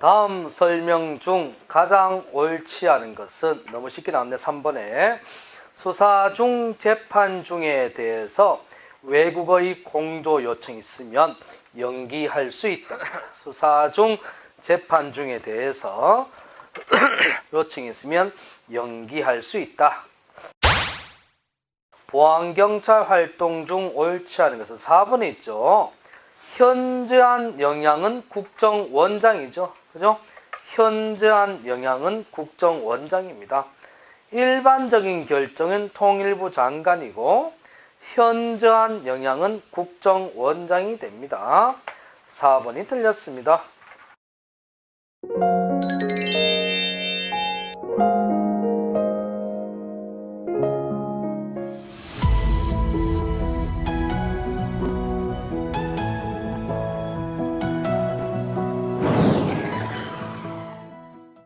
다음 설명 중 가장 옳지 않은 것은 너무 쉽게 나왔네. 3번에 수사 중 재판 중에 대해서 외국어의 공조 요청이 있으면 연기할 수 있다. 수사 중 재판 중에 대해서 요청이 있으면 연기할 수 있다. 보안경찰 활동 중 옳지 않은 것은 4번에 있죠. 현저한 영향은 국정원장이죠. 그죠? 현저한 영향은 국정원장입니다. 일반적인 결정은 통일부 장관이고 현저한 영향은 국정원장이 됩니다. 4번이 틀렸습니다.